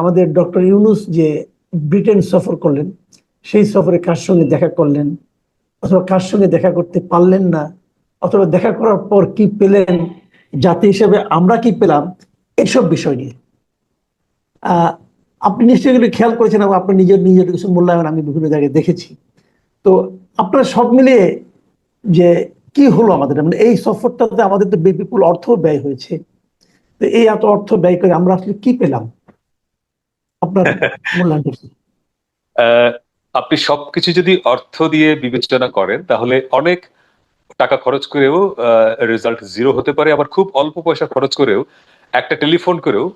আমাদের ডক্টর ইউনুস যে ব্রিটেন সফর করলেন, সেই সফরে কার সঙ্গে দেখা করলেন? অথবা কার সঙ্গে দেখা করতে পারলেন না? অথবা দেখা করার পর কি পেলেন? জাতি হিসেবে আমরা কি পেলাম? এইসব বিষয় নিয়ে। আপনি নিশ্চয়ই খেয়াল করেছেন এবং আপনি নিজের নিজের কিছু মূল্যায়ন আমি বিভিন্ন জায়গায় দেখেছি। তো আপনার সব মিলিয়ে যে কি হলো আমাদের? মানে এই সফরটাতে আমাদের তো বিপুল অর্থ ব্যয় হয়েছে। তো এই এত অর্থ ব্যয় করে আমরা আসলে কি পেলাম? আপনার? আহ, আপনি সবকিছু যদি অর্থ দিয়ে বিবেচনা করেন তাহলে অনেক টাকা খরচ করেও রেজাল্ট জিরো হতে পারে। আবার খুব অল্প পয়সা খরচ করেও একটা টেলিফোন করেও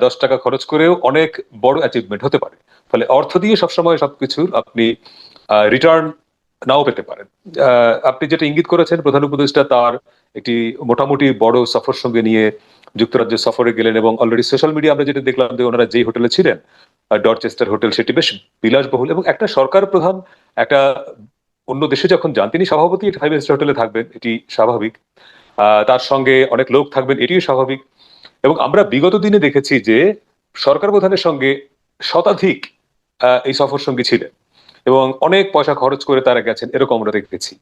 দশ টাকা খরচ করেও অনেক বড় অ্যাচিভমেন্ট হতে পারে। ফলে অর্থ দিয়ে সবসময় সবকিছুর আপনি রিটার্ন নাও পেতে পারেন। আহ, আপনি যেটা ইঙ্গিত করেছেন প্রধান উপদেষ্টা তার একটি মোটামুটি বড় সফর সঙ্গে নিয়ে যুক্তরাজ্য সফরে গেলেন এবং অলরেডি সোশ্যাল মিডিয়া আমরা যেটা দেখলাম যে ওনারা যেই হোটেলে ছিলেন ডরচেস্টার হোটেল, সেটি বেশ বিলাসবহুল এবং একটা সরকার প্রধান, একটা অন্য দেশে যখন যান, তিনি সভাপতি ফাইভ স্টার হোটেলে থাকবেন, এটি স্বাভাবিক। তার সঙ্গে অনেক লোক থাকবেন, এটিও স্বাভাবিক। এবং আমরা বিগত দিনে দেখেছি যে সরকার প্রধানের সঙ্গে শতাধিক এই সফর সঙ্গী ছিলেন এবং অনেক পয়সা খরচ করে তারা গেছেন, এরকম আমরা দেখেছি।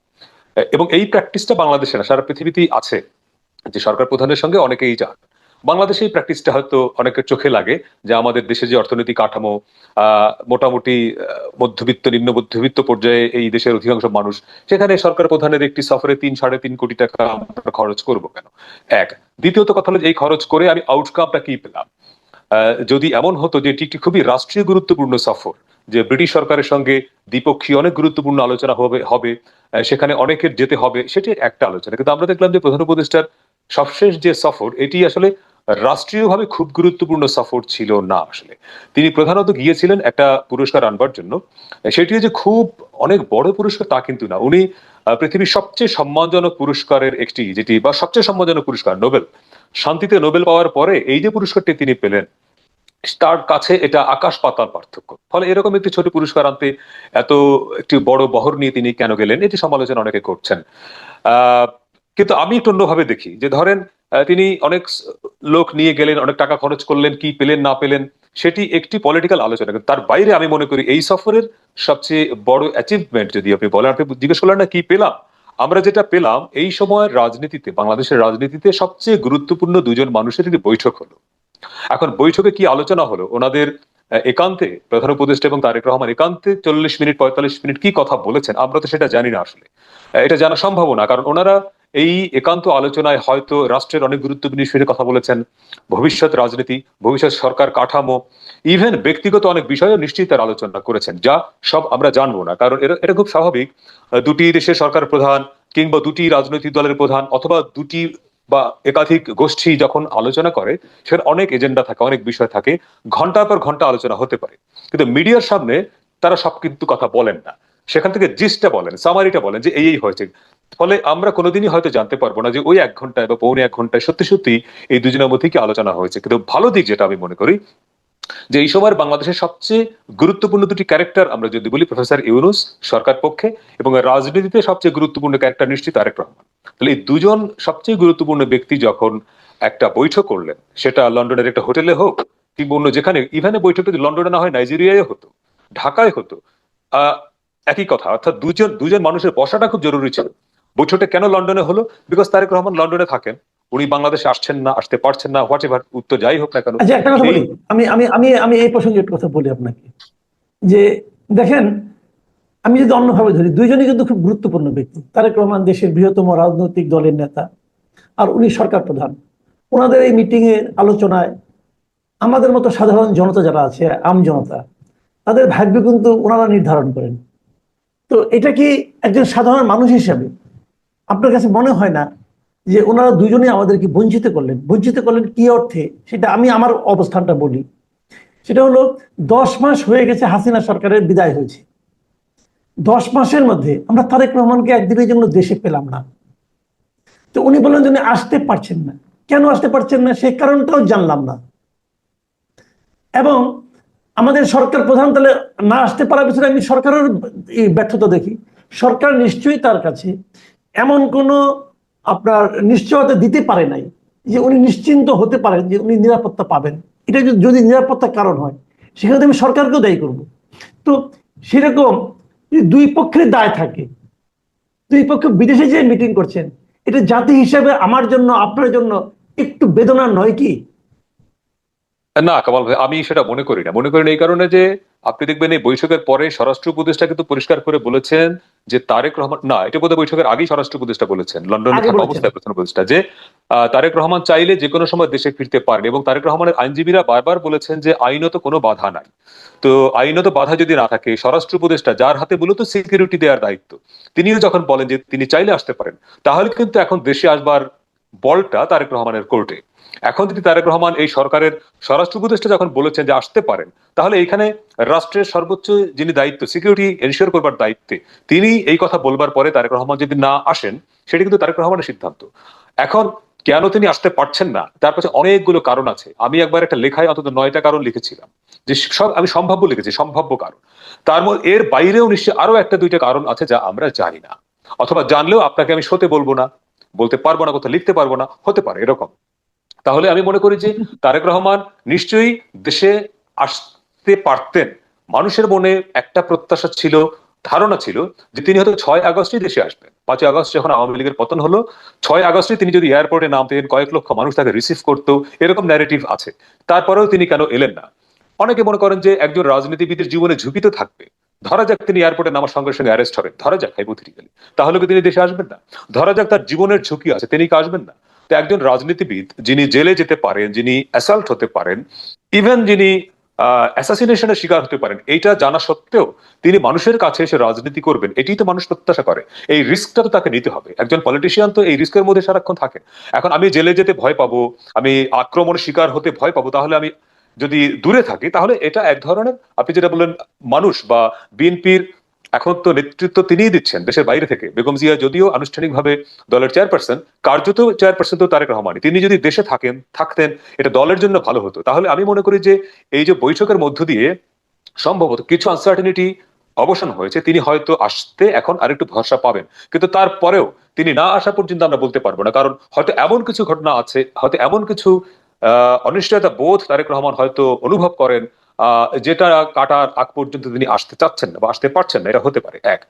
এবং এই প্র্যাকটিসটা বাংলাদেশে না, সারা পৃথিবীতেই আছে। যে সরকার প্রধানের সঙ্গে অনেকেই যান। বাংলাদেশে এই প্র্যাকটিসটা হয়তো অনেকের চোখে লাগে যে আমাদের দেশে যে অর্থনৈতিক কাঠামো মোটামুটি মধ্যবিত্ত, নিম্ন মধ্যবিত্ত পর্যায়ে এই দেশের অধিকাংশ মানুষ, সেখানে সরকার প্রধানের একটি সফরে তিন, সাড়ে তিন কোটি টাকা খরচ করব কেন? এক, দ্বিতীয়ত কথা হলো যে এই খরচ করে আমি আউটকামটা কি পেলাম? যদি এমন হতো যে এটি একটি খুবই রাষ্ট্রীয় গুরুত্বপূর্ণ সফর, যে ব্রিটিশ সরকারের সঙ্গে দ্বিপক্ষীয় অনেক গুরুত্বপূর্ণ আলোচনা হবে হবে সেখানে অনেকের যেতে হবে, সেটি একটা আলোচনা। কিন্তু আমরা দেখলাম যে প্রধান উপদেষ্টার সবশেষ যে সফর, এটি আসলে রাষ্ট্রীয়ভাবে খুব গুরুত্বপূর্ণ সফর ছিল না আসলে। তিনি প্রধানত গিয়েছিলেন একটা পুরস্কার আনবার জন্য। সেটি যে খুব অনেক বড় পুরস্কার তা কিন্তু না। উনি পৃথিবীর সবচেয়ে সম্মানজনক পুরস্কারের একটি যেটি, বা সবচেয়ে সম্মানজনক পুরস্কার, নোবেল। শান্তিতে নোবেল পাওয়ার পরে এই যে পুরস্কারটি তিনি পেলেন, তার কাছে এটা আকাশ পাতাল পার্থক্য। ফলে এরকম একটি ছোট পুরস্কার আনতে এত একটি বড় বহর নিয়ে তিনি কেন গেলেন, এটি সমালোচনা অনেকে করছেন। আহ কিন্তু আমি একটু অন্যভাবে দেখি, যে ধরেন তিনি অনেক লোক নিয়ে গেলেন, অনেক টাকা খরচ করলেন, কি পেলেন, না পেলেন, সেটি একটি পলিটিক্যাল আলোচনা। তার বাইরে আমি মনে করি এই সফরের সবচেয়ে বড় অ্যাচিভমেন্ট যদি আপনি বলেন, আপনি জিজ্ঞেস করলেন না, কি পেলাম? আমরা যেটা পেলাম, এই সময়ের রাজনীতিতে, বাংলাদেশের রাজনীতিতে সবচেয়ে গুরুত্বপূর্ণ দুজন মানুষের একটি বৈঠক হলো। এখন বৈঠকে কি আলোচনা হলো? ওনাদের একান্তে, প্রধান উপদেষ্টা এবং তারেক রহমান একান্তে চল্লিশ মিনিট, পঁয়তাল্লিশ মিনিট কি কথা বলেছেন? আমরা তো সেটা জানি না আসলে। এটা জানা সম্ভব না, কারণ ওনারা এই একান্ত আলোচনায় হয়তো রাষ্ট্রের অনেক গুরুত্বপূর্ণ বিষয়ে কথা বলেছেন, ভবিষ্যৎ রাজনীতি, ভবিষ্যৎ সরকার কাঠামো ইভেন ব্যক্তিগত অনেক বিষয়েও নিশ্চয়ই তার আলোচনা করেছেন, যা সব আমরা জানব না, কারণ এটা খুব স্বাভাবিক দুটি দেশের সরকার প্রধান কিংবা দুটি রাজনৈতিক দলের প্রধান অথবা দুটি বা একাধিক গোষ্ঠী যখন আলোচনা করে, সেখানে অনেক এজেন্ডা থাকে, অনেক বিষয় থাকে, ঘণ্টার পর ঘণ্টা আলোচনা হতে পারে। কিন্তু মিডিয়ার সামনে তারা সব কিন্তু কথা বলেন না। সেখান থেকে জিসটা বলেন সামারিটা বলেন যে এই হয়েছে। ফলে আমরা কোনোদিনই হয়তো জানতে পারব না যে ওই এক ঘন্টায় বা পৌনে এক ঘন্টায় সত্যি সত্যি এই দুজনের মধ্যে কি আলোচনা হয়েছে। কিন্তু ভালো দিক যেটা আমি মনে করি, যে এই সময়ের বাংলাদেশের সবচেয়ে গুরুত্বপূর্ণ দুটি ক্যারেক্টার আমরা যদি বলি প্রফেসর ইউনুস সরকার পক্ষে এবং রাজনীতিতে সবচেয়ে গুরুত্বপূর্ণ ক্যারেক্টার নিশ্চিত তারেক রহমান। তাহলে এই দুজন সবচেয়ে গুরুত্বপূর্ণ ব্যক্তি যখন একটা বৈঠক করলেন, সেটা লন্ডনের একটা হোটেলে হোক কিংবা অন্য যেখানে ইভেনে বৈঠক যদি লন্ডনে না হয়, নাইজেরিয়ায় হতো, ঢাকায় হতো একই কথা অর্থাৎ দুজন দুজন মানুষের বসাটা খুব জরুরি ছিল। বৈঠকটা কেন লন্ডনে হলো? বিকজ তারেক রহমান লন্ডনে থাকেন উনি বাংলাদেশে আসছেন না আসতে পারছেন না হোয়াট এভার উত্তর যাই হোক না কেন। আচ্ছা একটা কথা বলি আমি আমি আমি আমি এই প্রসঙ্গে একটা কথা বলি আপনাকে। যে দেখেন আমি যদি অন্যভাবে ধরি দুইজনই কিন্তু খুব গুরুত্বপূর্ণ ব্যক্তি। তারেক রহমান দেশের বৃহত্তম রাজনৈতিক দলের নেতা আর উনি সরকার প্রধান। ওনাদের এই মিটিং এর আলোচনায় আমাদের মতো সাধারণ জনতা যারা আছে আম জনতা তাদের ভাগ্য কিন্তু ওনারা নির্ধারণ করেন। তো এটা কি একজন সাধারণ মানুষ হিসাবে? আপনার কাছে মনে হয় না যে ওনারা দুজনে আমাদেরকে বঞ্চিত করলেন? বঞ্চিত করলেন কি অর্থে? সেটা আমি আমার অবস্থানটা বলি। সেটা হলো, দশ মাস হয়ে গেছে হাসিনা সরকারের বিদায় হয়েছে। দশ মাসের মধ্যে আমরা তারেক রহমানকে একদিনের জন্য দেশে পেলাম না। তো উনি বললেন যে আসতে পারছেন না। কেন আসতে পারছেন না? সেই কারণটাও জানলাম না। এবং আমাদের সরকার প্রধান তাহলে না আসতে পারার পিছনে আমি সরকারের ব্যর্থতা দেখি। সরকার নিশ্চয়ই তার কাছে এমন কোনো আপনার নিশ্চয়তা দিতে পারে নাই যে উনি নিশ্চিন্ত হতে পারেন যে উনি নিরাপত্তা পাবেন। এটা যদি- নিরাপত্তার কারণ হয়, সেখানে আমি সরকারকেও দায়ী করব। তো সেরকম দুই পক্ষের দায় থাকে, দুই পক্ষ বিদেশে যে মিটিং করছেন, এটা জাতি হিসেবে আমার জন্য, আপনার জন্য একটু বেদনা নয় কি? না কামাল আমি সেটা মনে করি না। মনে করি না এই কারণে যে আপনি দেখবেন এই বৈঠকের পরে স্বরাষ্ট্র উপদেষ্টা কিন্তু পরিষ্কার করে বলেছেন যে তারেক রহমান না এটা বোধহয় বৈঠকের আগেই স্বরাষ্ট্র উপদেষ্টা বলেছেন লন্ডনে থাকা অবস্থায় প্রধান উপদেষ্টা যে তারেক রহমান চাইলে যে কোনো সময় দেশে ফিরতে পারেন এবং তারেক রহমানের আইনজীবীরা বারবার বলেছেন যে আইনত কোনো বাধা নাই। তো আইনত বাধা যদি না থাকে স্বরাষ্ট্র উপদেষ্টা যার হাতে মূলত সিকিউরিটি দেওয়ার দায়িত্ব তিনিও যখন বলেন যে তিনি চাইলে আসতে পারেন তাহলে কিন্তু এখন দেশে আসবার বলটা তারেক রহমানের কোর্টে। এখন যদি তারেক রহমান এই সরকারের স্বরাষ্ট্র উপদেষ্টা যখন বলেছেন যে আসতে পারেন, তাহলে এখানে রাষ্ট্রের সর্বোচ্চ যিনি দায়িত্ব সিকিউরিটি এনশিওর করবার দায়িত্বে তিনি এই কথা বলবার পরে তারেক রহমান যদি না আসেন, সেটা কিন্তু তারেক রহমানের সিদ্ধান্ত। এখন কেন তিনি আসতে পারছেন না? তার কাছে অনেকগুলো কারণ আছে। আমি একবার একটা লেখায় অন্তত নয়টা কারণ লিখেছিলাম, যে সব আমি সম্ভাব্য লিখেছি, সম্ভাব্য কারণ। তার মধ্যে এর বাইরেও নিশ্চয়ই আরও একটা দুইটা কারণ আছে যা আমরা জানি না। অথবা জানলেও আপনাকে আমি সতে বলব না, বলতে পারব না, কোথাও লিখতে পারব না, হতে পারে, এরকম। তাহলে আমি মনে করি যে তারেক রহমান নিশ্চয়ই দেশে আসতে পারতেন। মানুষের মনে একটা প্রত্যাশা ছিল, ধারণা ছিল যে তিনি হয়তো ছয় আগস্টই দেশে আসবেন। পাঁচই আগস্ট যখন আওয়ামী লীগের পতন হলো, ছয় আগস্টে তিনি যদি এয়ারপোর্টে নামতেন কয়েক লক্ষ মানুষ তাকে রিসিভ করতো, এরকম ন্যারেটিভ আছে। তারপরেও তিনি কেন এলেন না? অনেকে মনে করেন যে একজন রাজনীতিবিদের জীবনে ঝুঁকি তো থাকবে। ধরা যাক তিনি এয়ারপোর্টে নামার সঙ্গে সঙ্গে অ্যারেস্ট হবেন। ধরা যাক হাইপোথেটিক্যালি তাহলে কি তিনি দেশে আসবেন না? ধরা যাক তার জীবনের ঝুঁকি আছে, তিনি কি আসবেন না? তো একজন রাজনীতিবিদ যিনি জেলে যেতে পারেন, যিনি অ্যাসাল্ট হতে পারেন ইভেন যিনি অ্যাসাসিনেশনের শিকার হতে পারেন, এইটা জানা সত্ত্বেও তিনি মানুষের কাছে এসে রাজনীতি করবেন, এটাই তো মানুষ প্রত্যাশা করে। এই রিস্কটা তো তাকে নিতে হবে। একজন পলিটিশিয়ান তো এই রিস্কের মধ্যে সারাক্ষণ থাকে। এখন আমি জেলে যেতে ভয় পাবো, আমি আক্রমণের শিকার হতে ভয় পাবো, তাহলে আমি যদি দূরে থাকি, তাহলে এটা এক ধরনের, আপনি যেটা বললেন, মানুষ বা বিএনপির এখন তো নেতৃত্ব তিনিই দিচ্ছেন দেশের বাইরে থেকে। বেগম জিয়া যদিও আনুষ্ঠানিকভাবে দলের চেয়ারপারসন, কার্যত চেয়ারপারসন তো তারেক রহমানই। তিনি যদি দেশে থাকেন, থাকতেন, এটা দলের জন্য ভালো হতো। তাহলে আমি মনে করি যে এই যে বৈঠকের মধ্য দিয়ে সম্ভবত কিছু আনসার্টেনিটি অবসান হয়েছে। তিনি হয়তো আসতে এখন আরেকটু ভরসা পাবেন। কিন্তু তারপরেও তিনি না আসা পর্যন্ত আমরা বলতে পারব না। কারণ হয়তো এমন কিছু ঘটনা আছে, হয়তো এমন কিছু অনিশ্চয়তা বোধ তারেক রহমান হয়তো অনুভব করেন যেটা কাটার আগ পর্যন্ত তিনি আসতে চাচ্ছেন না বা আসতে পারছেন না, এটা হতে পারে, এক।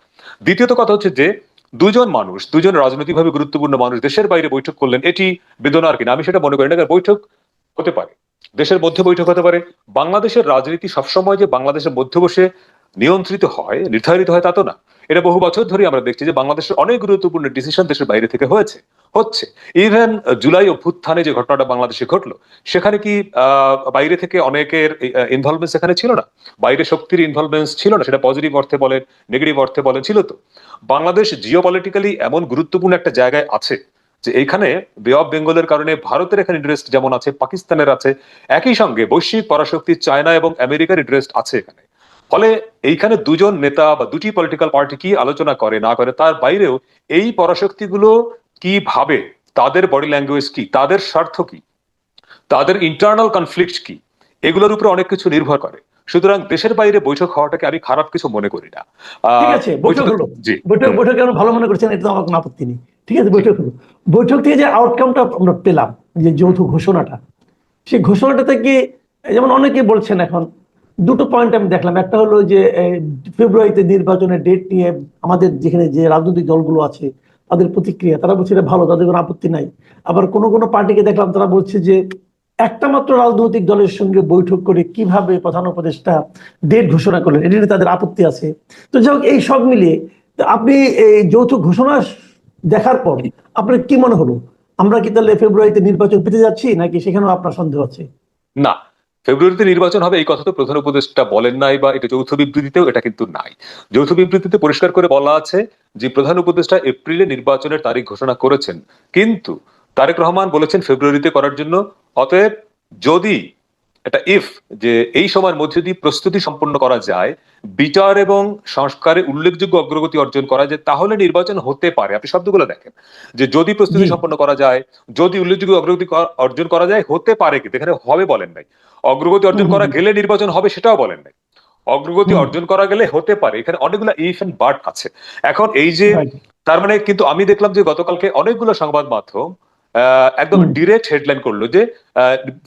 দ্বিতীয়ত কথা হচ্ছে যে, দুজন মানুষ, দুজন রাজনৈতিকভাবে গুরুত্বপূর্ণ মানুষ দেশের বাইরে বৈঠক করলেন, এটি বেদনার কিনা, আমি সেটা মনে করি না বৈঠক হতে পারে। দেশের মধ্যে বৈঠক হতে পারে, বাংলাদেশের রাজনীতি সবসময় যে বাংলাদেশের মধ্যে বসে নিয়ন্ত্রিত হয়, নির্ধারিত হয় তা তো না। এটা বহু বছর ধরে আমরা দেখছি যে বাংলাদেশের অনেক গুরুত্বপূর্ণ ডিসিশন দেশের বাইরে থেকে হয়েছে। হচ্ছে ইভেন জুলাই অভ্যুত্থানে যে ঘটনাটা বাংলাদেশে ঘটলো, সেখানে কি বাইরে থেকে অনেকের ইনভলভমেন্ট সেখানে ছিল না? বাইরে শক্তির ইনভলভমেন্স ছিল না, সেটা পজিটিভ অর্থে বলেন নেগেটিভ অর্থে বলেন, ছিল তো। বাংলাদেশ জিওপলিটিক্যালি এমন গুরুত্বপূর্ণ একটা জায়গায় আছে যে এইখানে বে অফ বেঙ্গলের কারণে ভারতের এখানে ইন্টারেস্ট যেমন আছে, পাকিস্তানের আছে, একই সঙ্গে বৈশ্বিক পরাশক্তি চায়না এবং আমেরিকার ইন্টারেস্ট আছে এখানে। ফলে এইখানে দুজন নেতা বা দুটি পলিটিক্যাল পার্টি কি আলোচনা করে না করে তার বাইরেও এই পরাশক্তিগুলো কি ভাবে তাদের বডি ল্যাঙ্গুয়েজ কি তাদের স্বার্থ কি তাদের ইন্টারনাল কনফ্লিক্ট কি এগুলোর উপরে অনেক কিছু নির্ভর করে। সুতরাং দেশের বাইরে বৈঠক হওয়াটাকে আমি খারাপ কিছু মনে করি না। ঠিক আছে বৈঠক হলো। বৈঠক বৈঠক কেন ভালো মনে করছেন এটা আমার কোনো আপত্তি নেই। ঠিক আছে বৈঠক হলো। বৈঠক থেকে যে আউটকামটা আমরা পেলাম যে যৌথ ঘোষণাটা সেই ঘোষণাটা থেকে যেমন অনেকে বলছেন এখন দুটো পয়েন্ট আমি দেখলাম। একটা হলো যে ফেব্রুয়ারিতে নির্বাচনের ডেট নিয়ে আমাদের যেখানে যে রাজনৈতিক দলগুলো আছে, তাদের প্রতিক্রিয়া, তারা বলছে এটা ভালো, তাদের কোনো আপত্তি নাই। আবার কোনো কোনো পার্টিকে দেখলাম, তারা বলছে যে, একটা মাত্র রাজনৈতিক দলের সঙ্গে বৈঠক করে কীভাবে প্রধান উপদেষ্টা ডেট ঘোষণা করলেন, এটা তাদের আপত্তি আছে। তো যাই এই সব মিলিয়ে আপনি এই যৌথ ঘোষণা দেখার পর আপনার কি মনে হলো? আমরা কি তাহলে ফেব্রুয়ারিতে নির্বাচন পেতে যাচ্ছি, নাকি সেখানেও আপনার সন্দেহ আছে? না ফেব্রুয়ারিতে নির্বাচন হবে, এই কথা তো প্রধান উপদেষ্টা বলেন নাই বা এটা যৌথ বিবৃতিতেও এটা কিন্তু নাই। যৌথ বিবৃতিতে পরিষ্কার করে বলা আছে যে, প্রধান উপদেষ্টা এপ্রিলে নির্বাচনের তারিখ ঘোষণা করেছেন। কিন্তু তারেক রহমান বলেছেন ফেব্রুয়ারিতে করার জন্য। অতএব যদি এটা ইফ যে এই সময়ের মধ্যে যদি প্রস্তুতি সম্পন্ন করা যায় বিচার এবং সংস্কারে উল্লেখযোগ্য অগ্রগতি অর্জন করা যায় তাহলে নির্বাচন হতে পারে। আপনি শব্দগুলো দেখেন। যে যদি প্রস্তুতি সম্পন্ন করা যায় যদি উল্লেখযোগ্য অগ্রগতি অর্জন করা যায় হতে পারে কিন্তু এখানে হবে বলেন নাই। অগ্রগতি অর্জন করা গেলে নির্বাচন হবে সেটাও বলেন নাই। অগ্রগতি অর্জন করা গেলে হতে পারে। এখানে অনেকগুলো ইফ এন্ড বাট আছে। এখন এই যে তার মানে কিন্তু আমি দেখলাম যে গতকালকে অনেকগুলো সংবাদ মাধ্যম একদম ডিরেক্ট হেডলাইন করল যে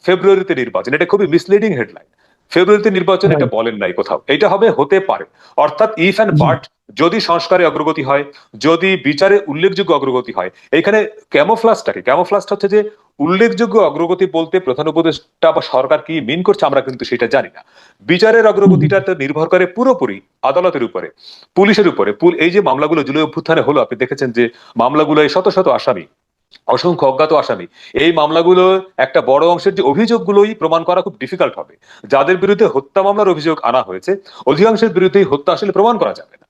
ফেব্রুয়ারিতে নির্বাচন। এটা খুবই মিসলিডিং হেডলাইন ফেব্রুয়ারিতে নির্বাচন এটা বলেন নাই কোথাও। এটা হবে হতে পারে। অর্থাৎ ইফ অ্যান্ড বাট যদি সংস্কারে অগ্রগতি হয় যদি বিচারে উল্লেখযোগ্য অগ্রগতি হয় এখানে ক্যামোফ্লাসটাকে ক্যামোফ্লাসটা হচ্ছে যে উল্লেখযোগ্য অগ্রগতি বলতে প্রধান উপদেষ্টা বা সরকার কি মিন করছে আমরা কিন্তু সেটা জানি না। বিচারের অগ্রগতিটা তো নির্ভর করে পুরোপুরি আদালতের উপরে পুলিশের উপরে। এই যে মামলাগুলো জুলাই অভ্যুত্থানে হলো আপনি দেখেছেন যে মামলাগুলো শত শত আসামি অসংখ্য অজ্ঞাত আসামি। এই মামলাগুলো একটা বড় অংশের যে অভিযোগগুলোই প্রমাণ করা খুব ডিফিকাল্ট হবে। যাদের বিরুদ্ধে হত্যা মামলার অভিযোগ আনা হয়েছে, অধিকাংশের বিরুদ্ধেই হত্যা আসলে প্রমাণ করা যাবে না।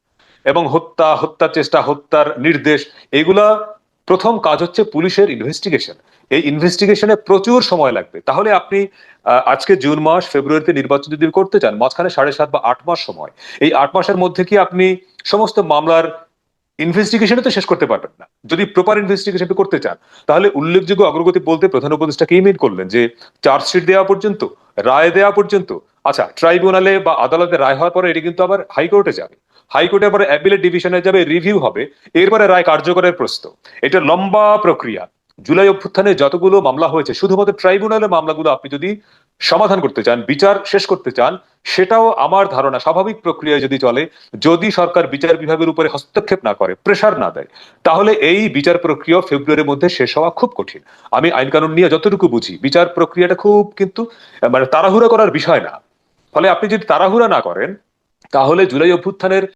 এবং হত্যা, হত্যার চেষ্টা, হত্যার নির্দেশ, এগুলা প্রথম কাজ হচ্ছে পুলিশের ইনভেস্টিগেশন এই ইনভেস্টিগেশনে প্রচুর সময় লাগবে। তাহলে আপনি আজকে জুন মাস, ফেব্রুয়ারিতে নির্বাচন যদি করতে চান, মাঝখানে সাড়ে সাত বা আট মাস সময়। এই আট মাসের মধ্যে কি আপনি সমস্ত মামলার ইনভেস্টিগেশনে তো শেষ করতে পারবেন না। যদি প্রপার ইনভেস্টিগেশন করতে চান, তাহলে উল্লেখযোগ্য অগ্রগতি বলতে প্রধান উপদেষ্টা কি মেন করলেন যে চার্জশিট দেওয়া পর্যন্ত, রায় দেওয়া পর্যন্ত আচ্ছা ট্রাইব্যুনালে বা আদালতে রায় হওয়ার পরে এটি কিন্তু আবার হাইকোর্টে যাবে। হাইকোর্টে আবার অ্যাপিলেট ডিভিশনে যাবে রিভিউ হবে, এরপরে রায় কার্যকরের প্রশ্ন এটা লম্বা প্রক্রিয়া। জুলাই অভ্যুত্থানে যতগুলো মামলা হয়েছে, শুধুমাত্র ট্রাইব্যুনালের মামলাগুলো আপনি যদি সমাধান করতে চান, বিচার শেষ করতে চান, সেটাও আমার ধারণা, স্বাভাবিক প্রক্রিয়ায় যদি চলে, যদি সরকার বিচার বিভাগের উপরে হস্তক্ষেপ না করে প্রেসার না দেয়, তাহলে এই বিচার প্রক্রিয়া ফেব্রুয়ারির মধ্যে শেষ হওয়া খুব কঠিন। আমি আইন কানুন নিয়ে যতটুকু বুঝি, বিচার প্রক্রিয়াটা খুব কিন্তু মানে তাড়াহুড়া করার বিষয় না। ফলে আপনি যদি তাড়াহুড়া না করেন, তাহলে জুলাই অভ্যুত্থানের